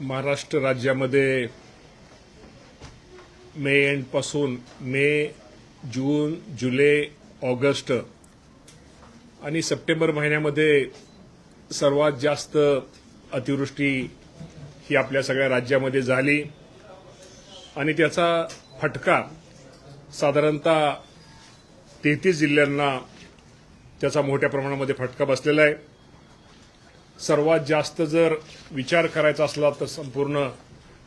महाराष्ट्र राज्यामध्ये मे एंडपासून मे जून जुलै ऑगस्ट आणि सप्टेंबर महिन्यामध्ये सर्वात जास्त अतिवृष्टी ही आपल्या सगळ्या राज्यामध्ये झाली. आणि त्याचा फटका साधारणतः तेहतीस जिल्ह्यांना त्याचा मोठ्या प्रमाणामध्ये फटका बसलेला आहे. सर्वात जास्त जर विचार करायचा असला तर संपूर्ण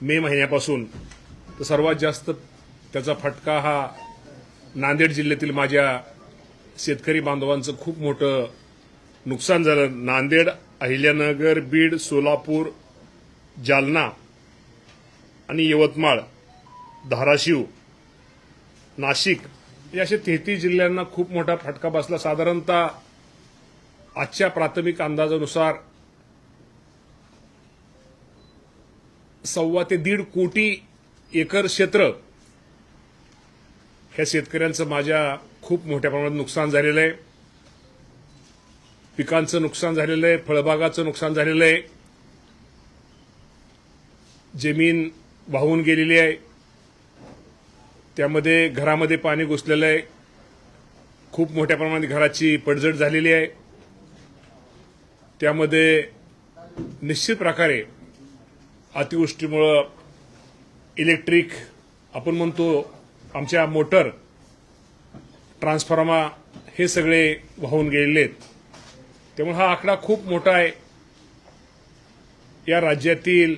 मे महिन्यापासून तर सर्वात जास्त त्याचा फटका हा नांदेड जिल्ह्यातील माझ्या शेतकरी बांधवांचं खूप मोठं नुकसान झालं. नांदेड अहिल्यानगर बीड सोलापूर जालना आणि यवतमाळ धाराशिव नाशिक या असे तेहतीस जिल्ह्यांना खूप मोठा फटका बसला. साधारणतः आजच्या प्राथमिक अंदाजानुसार सव्वा ते दीड कोटी एकर क्षेत्र ह्या शेतकऱ्यांचं माझ्या खूप मोठ्या प्रमाणात नुकसान झालेलं आहे. पिकांचं नुकसान झालेलं आहे फळबागाचं नुकसान झालेलं आहे. जमीन वाहून गेलेली आहे. त्यामध्ये घरामध्ये पाणी घुसलेलं आहे. खूप मोठ्या प्रमाणात घराची पडझड झालेली आहे. त्यामध्ये निश्चित प्रकारे अतिवृष्टीमुळं इलेक्ट्रिक आपण म्हणतो आमच्या मोटर ट्रान्सफॉर्मा हे सगळे वाहून गेलेले आहेत त्यामुळे हा आकडा खूप मोठा आहे. या राज्यातील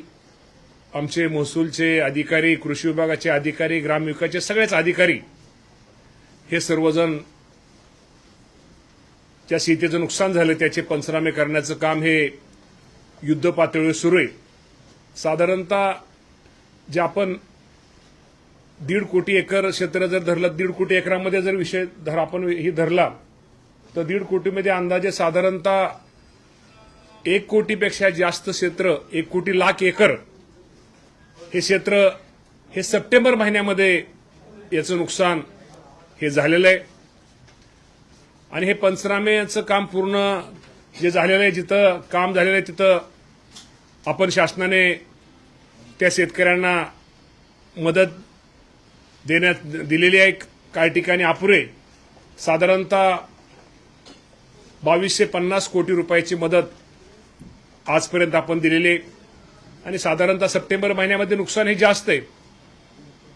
आमचे महसूलचे अधिकारी कृषी विभागाचे अधिकारी ग्रामविकासचे सगळेच अधिकारी हे सर्वजण ज्या शेतीचं नुकसान झालं त्याचे पंचनामे करण्याचं काम हे युद्ध पातळीवर सुरू आहे. साधारणतः जे आपण दीड कोटी एकर क्षेत्र जर धरलं दीड कोटी एकरामध्ये जर विषय धर आपण ही धरला तर दीड कोटीमध्ये अंदाजे साधारणतः एक कोटीपेक्षा जास्त क्षेत्र एक कोटी लाख एकर हे क्षेत्र हे सप्टेंबर महिन्यामध्ये याचं नुकसान हे झालेलं आहे. आणि हे पंचनाम्याचं काम पूर्ण जे झालेलं आहे जिथं काम झालेलं आहे तिथं आपण शासनाने त्या शेतकऱ्यांना मदत देण्यात दिलेली आहे काही ठिकाणी अपुरे. साधारणतः बावीसशे पन्नास कोटी रुपयाची मदत आजपर्यंत आपण दिलेली आहे. आणि साधारणतः सप्टेंबर महिन्यामध्ये नुकसान हे जास्त आहे.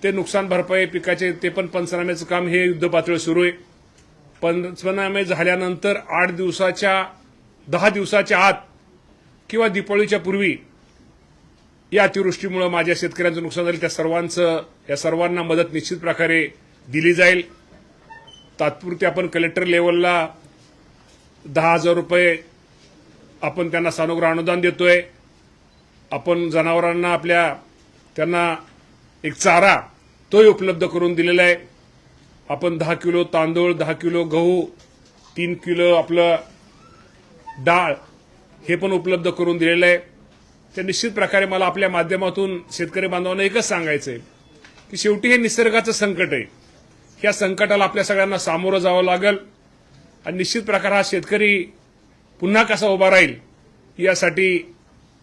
ते नुकसान भरपाई पिकाचे ते पण पंचनाम्याचं काम हे युद्ध पातळीवर सुरू आहे. पंचनामे झाल्यानंतर आठ दिवसाच्या दहा दिवसाच्या आत किंवा दिपाळीच्या पूर्वी या अतिवृष्टीमुळे माझ्या शेतकऱ्यांचं नुकसान झालं. त्या सर्वांचं या सर्वांना मदत निश्चित प्रकारे दिली जाईल. तात्पुरती आपण कलेक्टर लेवलला दहा हजार रुपये आपण त्यांना सानुग्रह अनुदान देतोय. आपण जनावरांना आपल्या त्यांना एक चारा तोही उपलब्ध करून दिलेला आहे. आपण दहा किलो तांदूळ दहा किलो गहू तीन किलो आपलं डाळ हे पण उपलब्ध करून दिलेलं आहे. तर निश्चित प्रकारे मला आपल्या माध्यमातून शेतकरी बांधवांना एकच सांगायचं आहे की शेवटी हे निसर्गाचं संकट आहे. ह्या संकटाला आपल्या सगळ्यांना सामोरं जावं लागेल आणि निश्चित प्रकार हा शेतकरी पुन्हा कसा उभा राहील यासाठी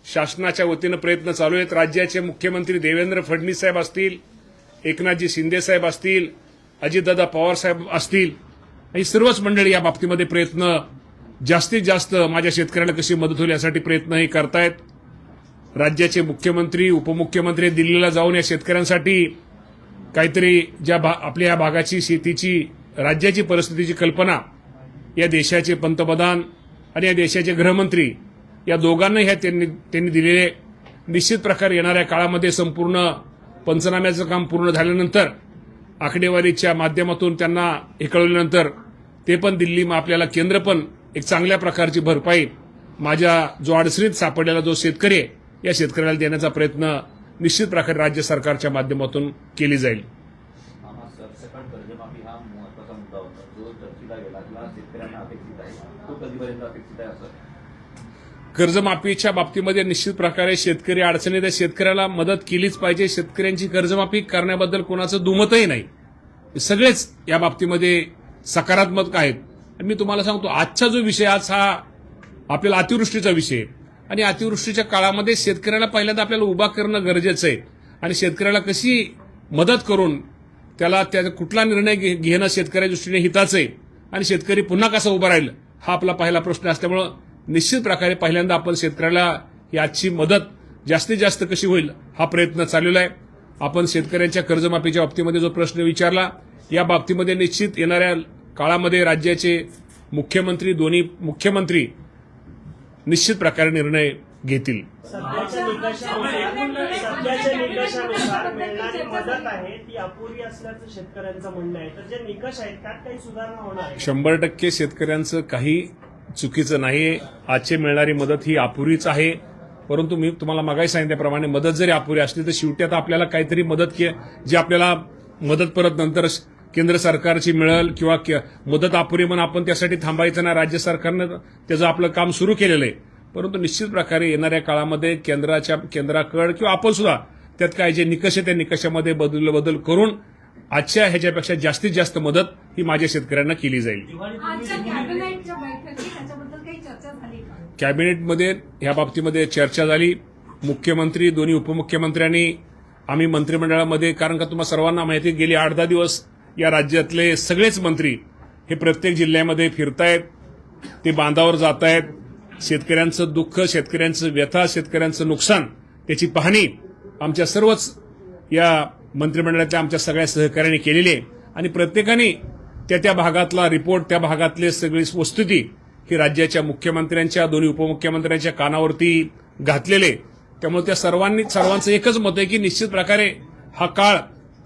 शासनाच्या वतीनं प्रयत्न चालू आहेत. राज्याचे मुख्यमंत्री देवेंद्र फडणवीस साहेब असतील एकनाथजी शिंदे साहेब असतील अजितदादा पवार साहेब असतील ही सर्वच मंडळी या बाबतीमध्ये प्रयत्न जास्तीत जास्त माझ्या शेतकऱ्याला कशी मदत होईल यासाठी प्रयत्नही करतायत. राज्याचे मुख्यमंत्री उपमुख्यमंत्री दिल्लीला जाऊन या शेतकऱ्यांसाठी काहीतरी ज्या भा आपल्या या भागाची शेतीची राज्याची परिस्थितीची कल्पना या देशाचे पंतप्रधान आणि या देशाचे गृहमंत्री या दोघांना ह्या त्यांनी त्यांनी दिलेले निश्चित प्रकारे येणाऱ्या काळामध्ये संपूर्ण पंचनाम्याचं काम पूर्ण झाल्यानंतर आकडेवारीच्या माध्यमातून त्यांना हे कळवल्यानंतर ते पण दिल्ली मग आपल्याला केंद्र पण एक चांगल्या प्रकारची भरपाई माझ्या जो अडचणीत सापडलेला जो शेतकरी आहे या शेतकऱ्याला देण्याचा प्रयत्न निश्चित प्रकारे राज्य सरकारच्या माध्यमातून केली जाईल. कर्जमाफीच्या बाबतीमध्ये निश्चित प्रकारे शेतकरी अडचणीत आहे. शेतकऱ्याला मदत केलीच पाहिजे. शेतकऱ्यांची कर्जमाफी करण्याबद्दल कोणाचं दुमतही नाही. हे सगळेच या बाबतीमध्ये सकारात्मक आहेत. आणि मी तुम्हाला सांगतो आजचा जो विषय आज हा आपल्याला अतिवृष्टीचा विषय आहे. आणि अतिवृष्टीच्या काळामध्ये शेतकऱ्याला पहिल्यांदा आपल्याला उभा करणं गरजेचं आहे. आणि शेतकऱ्याला कशी मदत करून त्याला त्याचा कुठला निर्णय घे- घेणं शेतकऱ्या दृष्टीने हिताचं आहे. आणि शेतकरी पुन्हा कसा उभा राहील हा आपला पहिला प्रश्न असल्यामुळं निश्चित प्रकारे पहिल्यांदा आपण शेतकऱ्याला याची मदत जास्तीत जास्त कशी होईल हा प्रयत्न चाललेला आहे. आपण शेतकऱ्यांच्या कर्जमाफीच्या बाबतीमध्ये जो प्रश्न विचारला या बाबतीमध्ये निश्चित येणाऱ्या काळामध्ये राज्याचे मुख्यमंत्री दोन्ही मुख्यमंत्री निश्चित प्रकारे निर्णय घेतील. शंभर टक्के शेतकऱ्यांचं काही चुकीचं नाही आजची मिळणारी मदत ही अपुरीच आहे. परंतु मी तुम्हाला मागाही सांगितल्याप्रमाणे मदत जरी अपुरी असली तर शेवटी आता आपल्याला काहीतरी मदत के जी आपल्याला मदत परत नंतर केंद्र सरकारची मिळेल किंवा मदत अपुरी म्हणून आपण त्यासाठी थांबायचं नाही. राज्य सरकारनं त्याचं आपलं काम सुरू केलेलं आहे. परंतु निश्चित प्रकारे येणाऱ्या काळामध्ये केंद्राच्या केंद्राकड किंवा आपण सुद्धा त्यात काय जे निकष आहे त्या निकषामध्ये बदल बदल करून आजच्या ह्याच्यापेक्षा जास्तीत जास्त मदत ही माझ्या शेतकऱ्यांना केली जाईल. कॅबिनेटमध्ये ह्या बाबतीमध्ये चर्चा झाली. मुख्यमंत्री दोन्ही उपमुख्यमंत्र्यांनी आम्ही मंत्रिमंडळामध्ये कारण का तुम्हाला सर्वांना माहिती गेली आठ दहा दिवस या राज्यातले सगळेच मंत्री हे प्रत्येक जिल्ह्यामध्ये फिरतायत ते बांधावर जात आहेत शेतकऱ्यांचं दुःख शेतकऱ्यांचं व्यथा शेतकऱ्यांचं नुकसान त्याची पाहणी आमच्या सर्वच या मंत्रिमंडळातल्या आमच्या सगळ्या सहकाऱ्यांनी केलेली आहे. आणि प्रत्येकाने त्या त्या भागातला रिपोर्ट त्या भागातले सगळी वस्तुती ही राज्याच्या मुख्यमंत्र्यांच्या दोन्ही उपमुख्यमंत्र्यांच्या कानावरती घातलेले त्यामुळे त्या सर्वांनी सर्वांचं एकच मत आहे की निश्चित प्रकारे हा काळ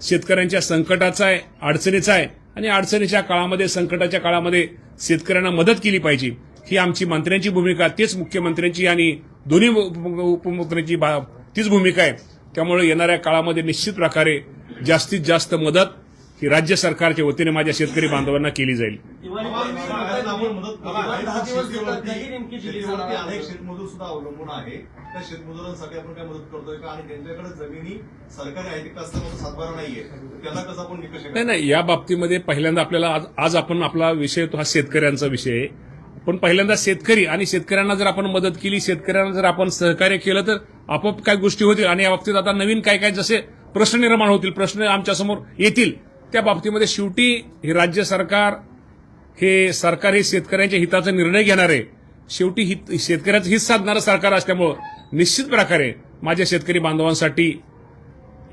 शेतकऱ्यांच्या संकटाचा आहे अडचणीचा आहे आणि अडचणीच्या काळामध्ये संकटाच्या काळामध्ये शेतकऱ्यांना मदत केली पाहिजे. ही आमची मंत्र्यांची भूमिका तेच मुख्यमंत्र्यांची आणि दोन्ही उप- उपमुख्यमंत्र्यांची बा- तीच भूमिका आहे. त्यामुळे येणाऱ्या काळामध्ये निश्चित प्रकारे जास्तीत जास्त मदत ही राज्य सरकारच्या वतीने माझ्या शेतकरी बांधवांना केली जाईल. शेतमजूर सुद्धा अवलंबून आहे त्या शेतमजुरांसाठी आपण काय मदत करतोय का आणि त्यांच्याकडे जमिनी सरकारी असताना सातबारा नाहीये त्याला कसं आपण निकष नाही नाही या बाबतीमध्ये पहिल्यांदा आपल्याला आज आज आपण आपला विषय तो हा शेतकऱ्यांचा विषय. आहे पण पहिल्यांदा शेतकरी आणि शेतकऱ्यांना जर आपण मदत केली शेतकऱ्यांना जर आपण सहकार्य केलं तर आपोआप काय गोष्टी होतील? आणि या बाबतीत आता नवीन काय काय जसे प्रश्न निर्माण होतील प्रश्न आमच्यासमोर येतील. त्या बाबतीमध्ये शेवटी हे राज्य सरकार हे सरकार हे शेतकऱ्यांच्या हिताचा निर्णय घेणार आहे. शेवटी हित शेतकऱ्याचं हित साधणारं सरकार असल्यामुळं निश्चित प्रकारे माझ्या शेतकरी बांधवांसाठी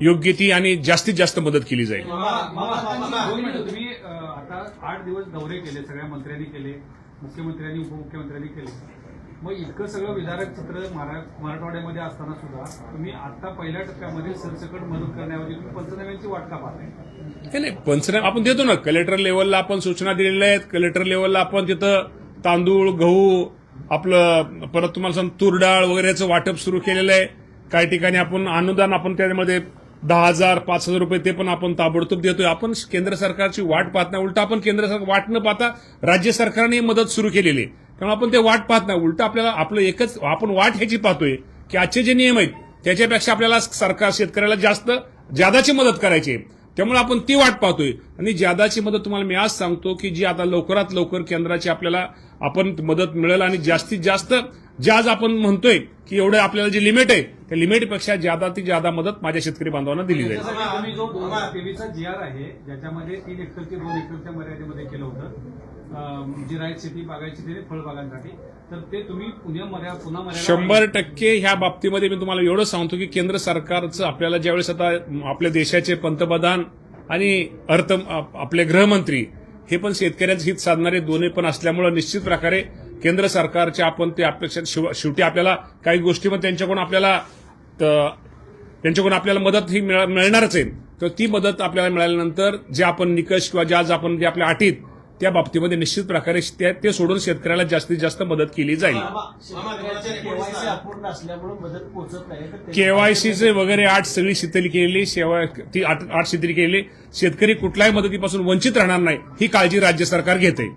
योग्य ती आणि जास्तीत जास्त मदत केली जाईल. तुम्ही आता आठ दिवस दौरे केले सगळ्या मंत्र्यांनी केले मुख्यमंत्र्यांनी उपमुख्यमंत्र्यांनी केले. मग इतकं सगळं विदारक चित्र मराठवाड्यामध्ये असताना सुद्धा तुम्ही आता पहिल्या टप्प्यामध्ये सरसकट मदत करण्याऐवजी तुम्ही पंचनाम्यांची वाट का पाहताय? नाही पंचनामे आपण देतो ना. कलेक्टर लेवलला आपण सूचना दिलेल्या आहेत. कलेक्टर लेवलला आपण तिथं तांदूळ गहू आपलं परत तुम्हाला सांग तूर डाळ वगैरेचं वाटप सुरू केलेलं आहे. काही ठिकाणी आपण अनुदान आपण त्यामध्ये दहा हजार पाच हजार रुपये ते पण आपण ताबडतोब देतोय. आपण केंद्र सरकारची वाट पाहत नाही. उलट आपण केंद्र सरकार वाट न पाहता राज्य सरकारने मदत सुरू केलेली आहे. त्यामुळे आपण ते वाट पाहत नाही. उलट आपल्याला आपलं एकच आपण वाट ह्याची पाहतोय की आजचे जे नियम आहेत त्याच्यापेक्षा आपल्याला सरकार शेतकऱ्याला जास्त जादाची मदत करायची आहे. त्यामुळे आपण ती वाट पाहतोय. आणि जादाची मदत तुम्हाला मी आज सांगतो की जी आता लवकरात लवकर केंद्राची आपल्याला आपण मदत मिळेल आणि जास्तीत जास्त जे आज आपण म्हणतोय की एवढं आपल्याला जे लिमिट आहे त्या लिमिटपेक्षा जादा ती जादा मदत माझ्या शेतकरी बांधवांना दिली जाईल. जो तेवीसचा जी आर आहे ज्याच्यामध्ये तीन हेक्टरची दोन हेक्टरच्या मर्यादेमध्ये केलं होतं जी राईट शेती बागायची फळबागांसाठी. तर ते तुम्ही पुन्हा शंभर टक्के ह्या बाबतीमध्ये मी तुम्हाला एवढं सांगतो की केंद्र सरकारचं आपल्याला ज्यावेळेस आता आपल्या देशाचे पंतप्रधान आणि अर्थ आप- आपले गृहमंत्री हे पण शेतकऱ्यांचं हित साधणारे दोन्ही पण असल्यामुळे निश्चित प्रकारे केंद्र सरकारचे आपण ते अपेक्षा शेव- शेवटी आपल्याला काही गोष्टीमध्ये त्यांच्याकडून आपल्याला त्यांच्याकडून आपल्याला मदत ही मिळ- मिळणारच आहे. तर ती मदत आपल्याला मिळाल्यानंतर जे आपण निकष किंवा ज्या आज आपण जे आपल्या अटीत त्या बाबतीमध्ये निश्चित प्रकारे त्या- ते सोडून शेतकऱ्याला जास्तीत जास्त मदत केली जाईल. केवायसी अपूर्ण असल्यामुळे मदत पोहोचत नाही तर त्याची- केवायसीचे वगैरे आठ सगळी शिथिल केलेली सेवा ती आठ आठ शिथिल केलेली. शेतकरी कुठल्याही मदतीपासून वंचित राहणार नाही ही काळजी राज्य सरकार घेते.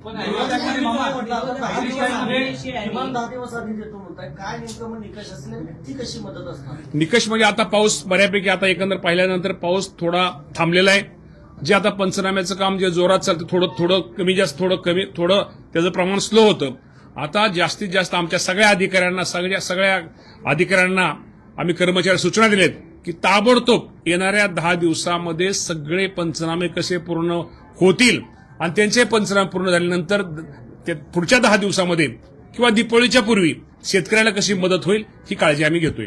निकष म्हणजे आता पाऊस बऱ्यापैकी आता एकंदर पाहिल्यानंतर पाऊस थोडा थांबलेला आहे. जे आता पंचनाम्याचं काम जे जोरात चालतं थोडं थोडं कमी जास्त थोडं कमी थोडं त्याचं प्रमाण स्लो होतं. आता जास्तीत जास्त आमच्या सगळ्या अधिकाऱ्यांना सगळ्या सगळ्या अधिकाऱ्यांना आम्ही कर्मचारी सूचना दिलेत की ताबडतोब येणाऱ्या दहा दिवसामध्ये सगळे पंचनामे कसे पूर्ण होतील आणि त्यांचे पंचनामे पूर्ण झाल्यानंतर ते पुढच्या दहा दिवसामध्ये किंवा दीपावलीच्या पूर्वी शेतकऱ्याला कशी मदत होईल ही काळजी आम्ही घेतोय.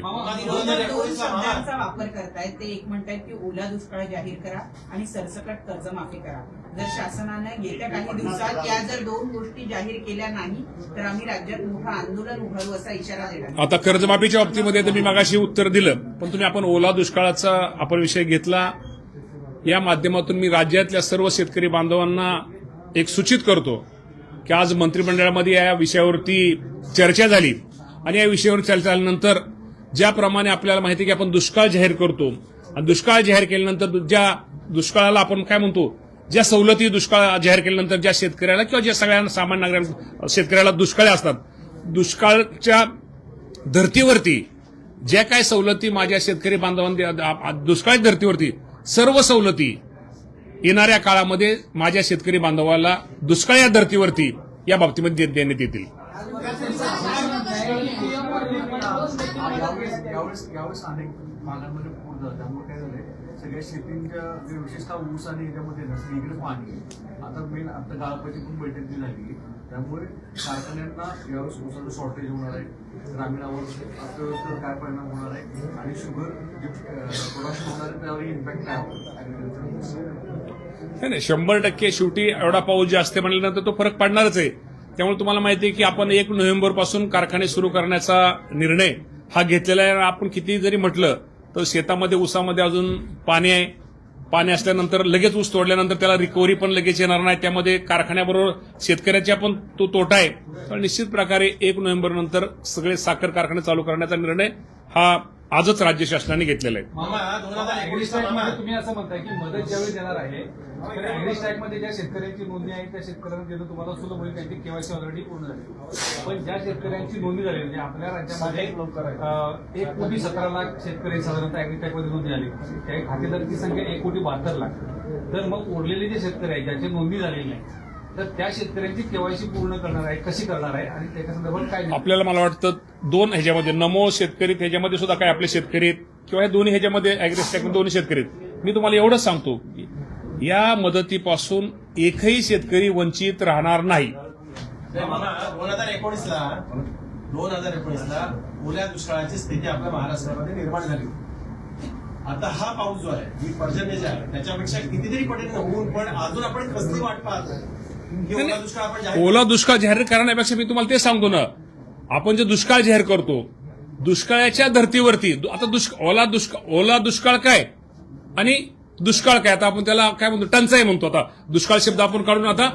शब्दांचा वापर करतायत ते एक म्हणतायत की ओला दुष्काळ जाहीर करा आणि सरसकट कर्जमाफी करा. जर शासनानं येत्या काही दिवसात या जर दोन गोष्टी जाहीर केल्या नाही तर आम्ही राज्यात मोठं आंदोलन उभारू असा इशारा दिला आता कर्जमाफीच्या बाबतीमध्ये तर मी मागाशी उत्तर दिलं पण तुम्ही आपण ओला दुष्काळाचा आपण विषय घेतला. या माध्यमातून मी राज्यातल्या सर्व शेतकरी बांधवांना एक सूचित करतो की आज मंत्रिमंडळामध्ये या विषयावरती चर्चा झाली. आणि या विषयावर चर्चा झाल्यानंतर ज्याप्रमाणे आपल्याला माहिती आहे की आपण दुष्काळ जाहीर करतो. आणि दुष्काळ जाहीर केल्यानंतर ज्या दुष्काळाला आपण काय म्हणतो? ज्या सवलती दुष्काळ जाहीर केल्यानंतर ज्या शेतकऱ्याला किंवा ज्या सगळ्यांना सामान्य नागरिक शेतकऱ्याला दुष्काळ असतात. दुष्काळच्या धर्तीवरती ज्या काय सवलती माझ्या शेतकरी बांधवांनी दुष्काळ धर्तीवरती सर्व सवलती येणाऱ्या काळामध्ये माझ्या शेतकरी बांधवाला दुष्काळ या धर्तीवरती या बाबतीमध्ये दे- देण्यात येतील. यावेळेस यावेळेस यावेळेस त्यामुळे काय झालंय सगळ्या शेतींच्या विशेषतः ऊस आणि याच्यामध्ये सगळीकडे पाणी आता मेन आता गाळपाची पण बैठक जी झाली. त्यामुळे कारखान्यांना यावेळेस ऊसाचं शॉर्टेज होणार आहे. ग्रामीणावर अर्थव्यवस्थेवर काय परिणाम होणार आहे? आणि शुगर जे प्रोडक्शन होणार आहे त्यावर इम्पॅक्ट काय होणार नाही नाही शंभर टक्के शेवटी एवढा पाऊस जे असते म्हणल्यानंतर तो फरक पडणारच आहे. त्यामुळे तुम्हाला माहिती आहे की आपण एक नोव्हेंबरपासून कारखाने सुरू करण्याचा निर्णय हा घेतलेला आहे. आपण किती जरी म्हटलं तर शेतामध्ये ऊसामध्ये अजून पाणी आहे. पाणी असल्यानंतर लगेच ऊस तोडल्यानंतर त्याला रिकव्हरी पण लगेच येणार नाही. त्यामध्ये कारखान्याबरोबर शेतकऱ्याच्या पण तो तोटा आहे. तर निश्चित प्रकारे एक नोव्हेंबर नंतर सगळे साखर कारखाने चालू करण्याचा निर्णय हा आजच राज्य शासनाने घेतलेला आहे. तुम्ही असं म्हणताय की मदत ज्यावेळी देणार आहे तर ऍग्रीस्टॅकमध्ये ज्या शेतकऱ्यांची नोंदणी आहे त्या शेतकऱ्यांना देणं तुम्हाला सुलभ होईल त्यांची केवायसी ऑलरेडी पूर्ण झाली. पण ज्या शेतकऱ्यांची नोंदणी झाली म्हणजे आपल्या राज्यामध्ये एक कोटी सतरा लाख शेतकरी साधारणतः ऍग्रीस्टॅकमध्ये नोंदणी झाली. त्या खातेदारांची संख्या एक कोटी बहात्तर लाख. तर मग उरलेले जे शेतकरी आहेत ज्यांची नोंदणी झालेली नाही तर त्या शेतकऱ्यांची केवायसी पूर्ण करणार आहे कशी करणार आहे आणि त्याच्या संदर्भात काय आपल्याला मला वाटतं दोन ह्याच्यामध्ये नमो शेतकरी आहेत, ह्याच्यामध्ये सुद्धा काय आपले शेतकरी आहेत? किंवा या दोन्ही ह्याच्यामध्ये अॅग्रेस्टॅक दोन्ही शेतकरी आहेत? मी तुम्हाला एवढंच सांगतो की या मदतीपासून एकही शेतकरी वंचित राहणार नाही. दोन हजार एकोणीस ला दोन हजार एकोणीस ला ओल्या दुष्काळाची स्थिती आपल्या महाराष्ट्रामध्ये निर्माण झाली आता हा पाऊस जो आहे ही पर्जन्य जे आहे त्याच्यापेक्षा कितीतरी पटीने होऊन पण अजून आपण कसली वाट पाहतो की ओला दुष्काळ जाहीर करण्यापेक्षा मी तुम्हाला ते सांगतो ना. आपण जे दुष्काळ जाहीर करतो दुष्काळाच्या धर्तीवरती आता दुष्काळ ओला दुष्काळ ओला दुष्काळ काय? आणि दुष्काळ काय? आता आपण त्याला काय म्हणतो? टंचाई म्हणतो आता. दुष्काळ शब्द आपण काढून आता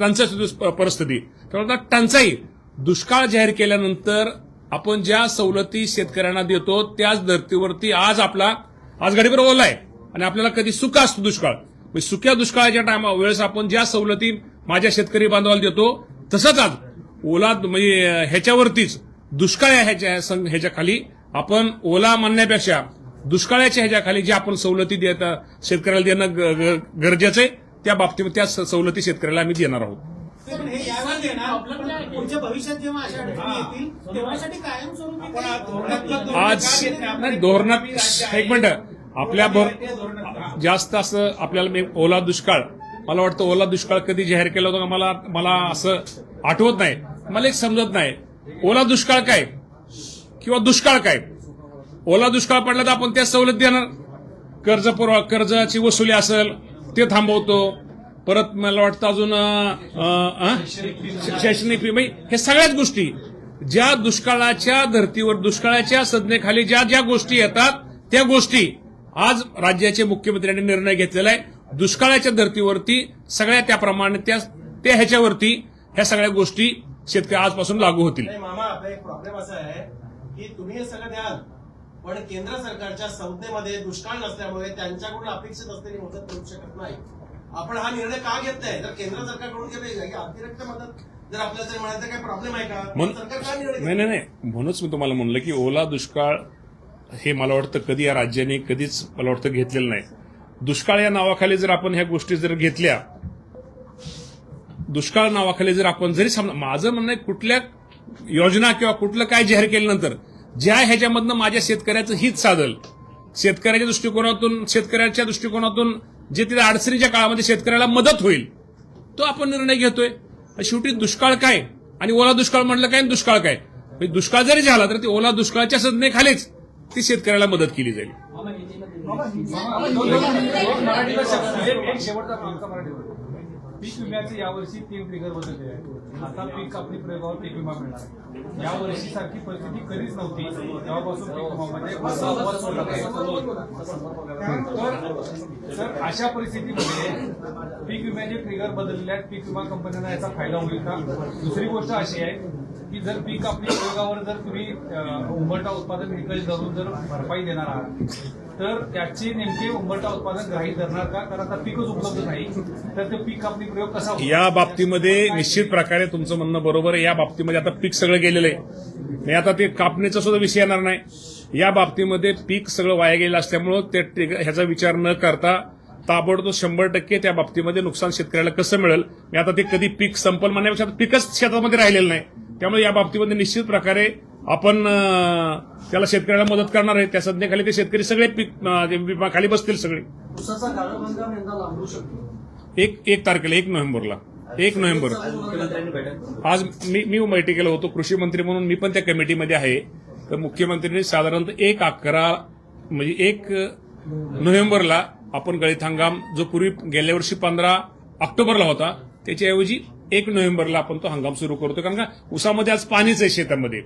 टंचाई परिस्थिती. त्यामुळे आता टंचाई. दुष्काळ जाहीर केल्यानंतर आपण ज्या सवलती शेतकऱ्यांना देतो त्याच धर्तीवरती आज आपला आज गाडीवर ओला आहे आणि आपल्याला कधी सुका असतो दुष्काळ. म्हणजे सुक्या दुष्काळाच्या टायमा वेळेस आपण ज्या सवलती माझ्या शेतकरी बांधवाला देतो तसंच आज ओला म्हणजे ह्याच्यावरतीच दुष्काळ ह्याच्या खाली आपण ओला म्हणण्यापेक्षा दुष्काळाच्या ह्याच्या खाली ज्या आपण सवलती देत शेतकऱ्याला देणं गरजेचं आहे त्या बाबतीत त्या सवलती शेतकऱ्याला आम्ही देणार आहोत. पण हे यावेळी देणार पुढच्या भविष्यात जेव्हा अशा अडचणी येतील तेव्हासाठी कायमस्वरूपी काही- आज नाही धोरणात एक मिनिट. आपल्या भर जास्त असं आपल्याला मी ओला दुष्काळ मला वाटतं ओला दुष्काळ कधी जाहीर केला होता मला मला असं आठवत नाही. मला एक समजत नाही. ओला दुष्काळ काय? किंवा दुष्काळ काय? ओला दुष्काळ पडला तर आपण त्या सवलत देणार. कर्ज पुरवा कर्जाची वसुली असेल ते थांबवतो. परत मला वाटतं अजून शैक्षणिक फी म्हणजे हे सगळ्याच गोष्टी. ज्या दुष्काळाच्या धर्तीवर दुष्काळाच्या संज्ञेखाली ज्या ज्या गोष्टी येतात त्या गोष्टी आज राज्याचे मुख्यमंत्र्यांनी निर्णय घेतलेला आहे. दुष्काळाच्या धर्तीवरती सगळ्या त्याप्रमाणे त्या त्या ह्याच्यावरती ह्या सगळ्या गोष्टी शेतकरी आजपासून लागू होतील. नाही मामा आपला एक प्रॉब्लेम असा आहे की तुम्ही हे सगळं द्याल पण केंद्र सरकारच्या संज्ञेमध्ये दुष्काळ नसल्यामुळे त्यांच्याकडून अपेक्षित असलेली मदत करू शकत नाही. आपण हा निर्णय का घेतलाय? जर केंद्र सरकारकडून केले अतिरिक्त मदत? जर आपल्याला तर काही प्रॉब्लेम आहे का? सरकार का निर्णय नाही नाही नाही. म्हणूनच मी तुम्हाला म्हणलं की ओला दुष्काळ हे मला वाटतं कधी या राज्याने कधीच मला वाटतं घेतलेलं नाही. दुष्काळ या नावाखाली जर आपण ह्या गोष्टी जर घेतल्या दुष्काळ नावाखाली जर आपण जरी समजा माझं म्हणणं आहे कुठल्या योजना किंवा कुठलं काय जाहीर केल्यानंतर ज्या ह्याच्यामधनं माझ्या शेतकऱ्याचं हित साधल शेतकऱ्याच्या दृष्टिकोनातून शेतकऱ्याच्या दृष्टिकोनातून जे तिथे अडचणीच्या काळामध्ये शेतकऱ्याला मदत होईल तो आपण निर्णय घेतोय. शेवटी दुष्काळ काय? आणि ओला दुष्काळ म्हटलं काय दुष्काळ काय? म्हणजे दुष्काळ जरी झाला तर ते ओला दुष्काळच्या संज्ञेखालीच ती शेतकऱ्याला मदत केली जाईल. पीक विम्याचे यावर्षी तीन ट्रिगर बदलले आहेत. आता पीक कापणी प्रयोगावर पीक विमा मिळणार यावर्षी सारखी परिस्थिती कधीच नव्हती. तेव्हापासून पीक विमामध्ये म्हणजे तर तर अशा परिस्थितीमध्ये पीक विम्याचे ट्रिगर बदललेले आहेत पीक विमा कंपन्यांना याचा फायदा होईल का? दुसरी गोष्ट अशी आहे की जर पीक कापणी प्रयोगावर जर तुम्ही उंबरटा उत्पादन निकष धरून जर भरपाई देणार आहात तर त्याचे नेमके उंबरटा उत्पादन ग्राही धरणार का? कारण आता पीकच उपलब्ध नाही. तर ते पीक आपली प्रयोग कसा या बाबतीमध्ये निश्चित प्रकारे तुमचं म्हणणं बरोबर आहे. या बाबतीमध्ये आता पीक सगळं गेलेलं आहे. नाही आता ते कापणीचा सुद्धा विषय येणार नाही. या बाबतीमध्ये पीक सगळं वाया गेलं असल्यामुळं ते ह्याचा विचार न करता ताबडतोब शंभर टक्के त्या बाबतीमध्ये नुकसान शेतकऱ्याला कसं मिळेल? मी आता ते कधी पीक संपल म्हणण्यापेक्षा पीकच शेतामध्ये राहिलेलं नाही. त्यामुळे या बाबतीमध्ये निश्चित प्रकारे आपण त्याला शेतकऱ्याला मदत करणार आहे. त्या संज्ञेखाली ते शेतकरी सगळे पीक विमाखाली बसतील सगळे. एक एक तारखेला एक नोव्हेंबरला. एक नोव्हेंबर. आज मी मी बैठकीला होतो कृषी मंत्री म्हणून मी पण त्या कमिटीमध्ये आहे. तर मुख्यमंत्र्यांनी साधारणतः एक अकरा म्हणजे एक नोव्हेंबरला आपण गळीत हंगाम जो पूर्वी गेल्या वर्षी पंधरा ऑक्टोबरला होता त्याच्याऐवजी एक नोव्हेंबरला आपण तो हंगाम सुरू करतो. कारण का उसामध्ये आज पाणीच आहे शेतामध्ये.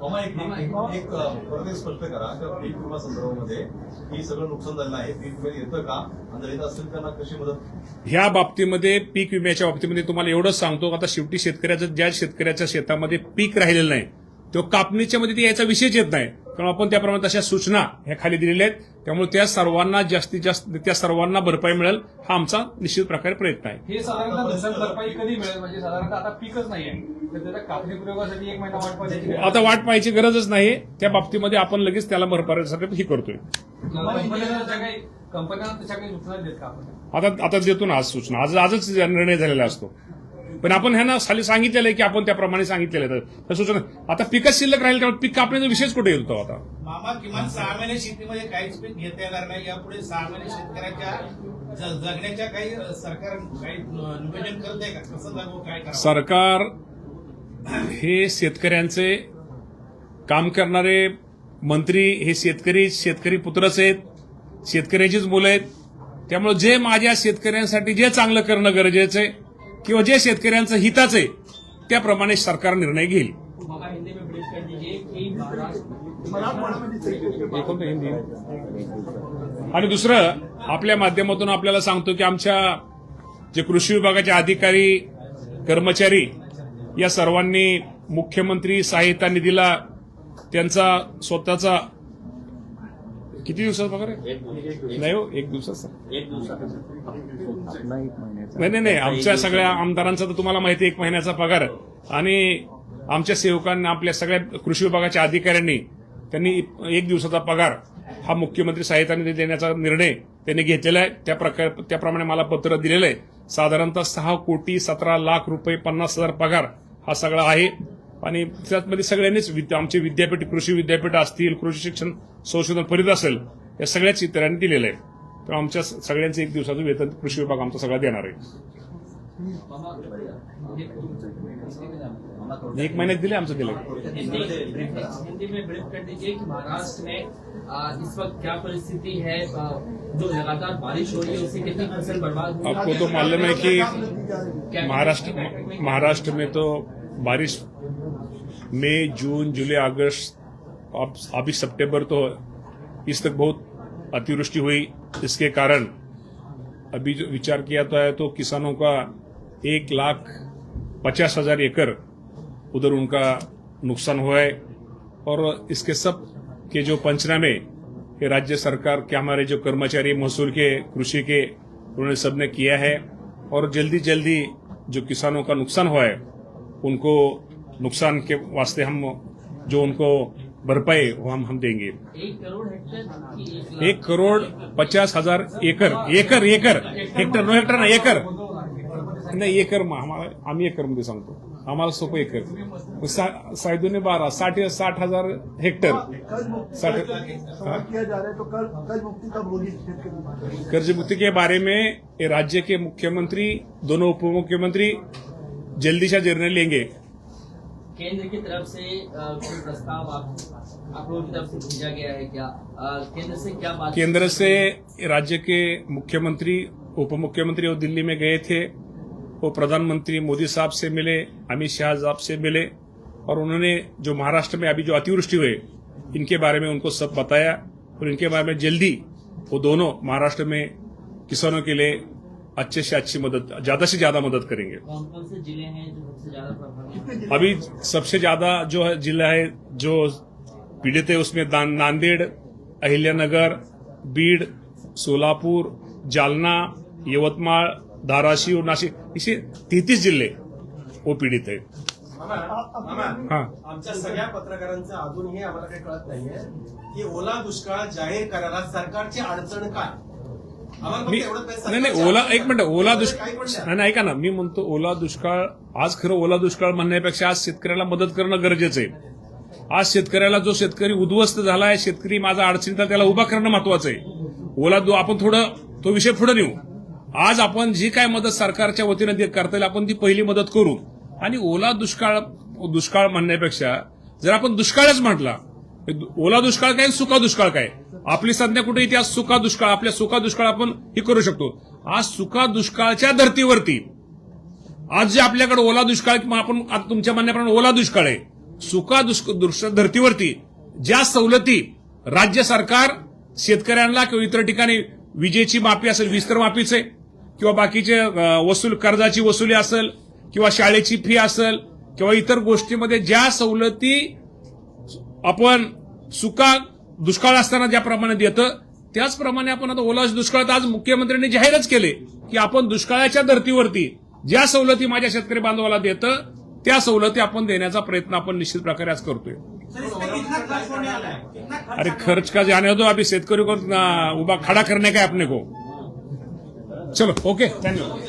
मामा एक एक- एक अं, परत एक स्पष्ट करा. त्या पीक विमा संदर्भामध्ये ही सगळं नुकसान झालेलं आहे पीक विमा येतं का? आणि जर येत असेल त्यांना कशी मदत? ह्या बाबतीमध्ये पीक विम्याच्या बाबतीमध्ये तुम्हाला एवढंच सांगतो आता शेवटी शेतकऱ्याचं ज्या शेतकऱ्याच्या शेतामध्ये पीक राहिलेलं नाही तो कापणीच्या मध्ये ते याचा विषयच येत नाही. कारण आपण त्याप्रमाणे तशा सूचना ह्या खाली दिलेल्या आहेत. त्यामुळे त्या सर्वांना जास्तीत जास्त त्या सर्वांना भरपाई मिळेल हा आमचा निश्चित प्रकारे प्रयत्न आहे. हे साधारणतः नुकसान भरपाई कधी मिळेल? म्हणजे साधारणतः आता पीकच वाट पाहिजे आता वाट पाहायची गरजच नाही त्या बाबतीमध्ये आपण लगेच त्याला भरपाईसाठी हे करतोय. आता आता देतो ना आज सूचना. आज आजच निर्णय झालेला असतो. पण आपण ह्यांना खाली सांगितलेलं आहे की आपण त्याप्रमाणे सांगितलेलं आहे. त्या सूचना आता पिकच शिल्लक राहील त्यामुळे पीक कापण्याचा विषयच कुठे येतो आता? मामा किमान सहा महिने शेतीमध्ये काहीच पीक घेता येणार नाही. यापुढे सहा महिने शेतकऱ्याच्या जगण्याच्या काही सरकार काही नियोजन करत आहे का? कसं जगू काय करा सरकार हे शेतकऱ्यांचे काम करणारे मंत्री हे शेतकरी शेतकरी पुत्रच आहेत शेतकऱ्याचीच मुलं आहेत. त्यामुळे जे माझ्या शेतकऱ्यांसाठी जे चांगलं करणं गरजेचं आहे किंवा जे शेतकऱ्यांचं हिताचं आहे त्याप्रमाणे सरकार निर्णय घेईल. आणि दुसरं आपल्या माध्यमातून आपल्याला सांगतो की आमच्या जे कृषी विभागाचे अधिकारी कर्मचारी या सर्वांनी मुख्यमंत्री सहायता निधीला त्यांचा स्वतःचा किती दिवसाचा पगार आहे? नाही हो एक दिवसाचा. एक दिवसात नाही नाही नाही. आमच्या सगळ्या आमदारांचा तर तुम्हाला माहिती आहे, एक महिन्याचा पगार. आणि आमच्या सेवकांना आपल्या सगळ्या कृषी विभागाच्या अधिकाऱ्यांनी त्यांनी एक दिवसाचा पगार हा मुख्यमंत्री सहायता निधी देण्याचा निर्णय त्यांनी घेतलेला आहे. त्या प्रकार त्याप्रमाणे मला पत्र दिलेलं आहे. साधारणतः सहा कोटी सतरा लाख रुपये पन्नास हजार पगार हा सगळा आहे. आणि त्यामध्ये सगळ्यांनीच आमचे विद्यापीठ कृषी विद्यापीठ असतील कृषी शिक्षण संशोधन परिषद असेल या सगळ्याच इतरांनी दिलेलं आहे. तर आमच्या सगळ्यांचं एक दिवसाचं वेतन कृषी विभाग आमचा सगळा देणार आहे. एक महिन्यात दिले आमचं दिलं महाराष्ट्र में इस वक्त क्या है जो लगातार बारिश हो रही है उससे कितनी फसल बर्बाद आपको तो मालूम है कि महाराष्ट्र महाराष्ट्र में तो बारिश मई जून जुलाई अगस्त अब अभी सितंबर तो इस तक बहुत अतिवृष्टि हुई। इसके कारण अभी जो विचार किया तो है तो किसानों का एक लाख पचास हज़ार एकड़ उधर उनका नुकसान हुआ है। और इसके सब के जो पंचनामे ये राज्य सरकार के हमारे जो कर्मचारी महसूल के, कृषि के, उन्होंने सबने किया है। और जल्दी जल्दी जो किसानों का नुकसान हुआ है, उनको नुकसान के वास्ते हम जो उनको भरपाई वो हम हम देंगे। एक करोड़ हेक्टर की एक लाख एक करोड पचास हजार acre acre acre hectare no hectare ना एकर नाही एकर मा- आम्हाला आम्ही एकरमध्ये सांगतो। आम्हाला सोपं एकर सा- सायदोने बारा साठ साठ हजार हेक्टर। साठ हाँ? किया जा रहा है तो कल कर्ज मुक्ति कब होगी कर्ज मुक्ति के बारे में ये राज्य के मुख्यमंत्री दोनों उप मुख्यमंत्री जल्दी से निर्णय लेंगे। केंद्र की तरफ़ से कोई प्रस्ताव आप आप लोगों की तरफ़ से भेजा गया है क्या? केंद्र से क्या बात केंद्र से राज्य के मुख्यमंत्री उप मुख्यमंत्री वो दिल्ली में गए थे। वो प्रधानमंत्री मोदी साहब से मिले, अमित शाह साहब से मिले और उन्होंने जो महाराष्ट्र में अभी जो अतिवृष्टि हुए इनके बारे में उनको सब बताया और इनके बारे में जल्दी वो दोनों महाराष्ट्र में किसानों के लिए अच्छे से अच्छी मदद ज्यादा से ज्यादा मदद करेंगे। कौन कौन से जिले हैं जो सबसे ज्यादा प्रभावित हैं? अभी सबसे ज्यादा जो है जिला है जो पीड़ित है उसमें नांदेड़ अहिल्यानगर बीड सोलापूर जालना यवतमाळ धाराशिव नाशिक इसे तेहतीस जिल्हे वो पीडित है। हाँ। आमच्या सगळ्या पत्रकारांचं अजूनही आम्हाला काही कळत नाहीये की ओला दुष्काळ जाहीर करायला सरकारची अडचण काय? मी नाही नाही ओला एक मिनिट? ओला दुष्काळ. नाही ऐका ना मी म्हणतो ओला दुष्काळ आज खरं ओला दुष्काळ म्हणण्यापेक्षा आज शेतकऱ्याला मदत करणं गरजेचं आहे आज शेतकऱ्याला जो शेतकरी उद्ध्वस्त झालाय शेतकरी माझा अडचणीत आहे, त्याला उभा करणं महत्वाचं आहे ओला दु आपण थोडं तो विषय पुढे नेऊ आज आपण जी काय मदत सरकारच्या वतीनं करता येईल आपण ती पहिली मदत करू आणि ओला दुष्काळ दुष्काळ म्हणण्यापेक्षा जर आपण दुष्काळच म्हटला ओला दुष्काळ काय सुका दुष्काळ काय? आपली संज्ञा कुठे येते? आज सुका दुष्काळ. आपल्या सुका दुष्काळ आपण हे करू शकतो. आज सुका दुष्काळच्या धर्तीवरती आज जे आपल्याकडे ओला दुष्काळ किंवा आपण आता तुमच्या म्हणण्याप्रमाणे ओला दुष्काळ आहे. सुका दुष्क धर्तीवरती ज्या सवलती राज्य सरकार शेतकऱ्यांना किंवा इतर ठिकाणी विजेची माफी असेल विस्तर माफीच आहे किंवा बाकीचे वसूल कर्जाची वसुली असेल किंवा शाळेची फी असेल किंवा इतर गोष्टीमध्ये ज्या सवलती आपण सुका दुष्काळ असताना ज्याप्रमाणे देतं त्याचप्रमाणे आपण आता ओला दुष्काळात आज मुख्यमंत्र्यांनी जाहीरच केले की आपण दुष्काळाच्या धर्तीवरती ज्या सवलती माझ्या शेतकरी बांधवाला देतं त्या सवलती आपण देण्याचा प्रयत्न आपण निश्चित प्रकारे आज करतोय. अरे खर्च का जाने दो अभी शेतकरी को उभा खड़ा करणे काय आपने को? चलो ओके. धन्यवाद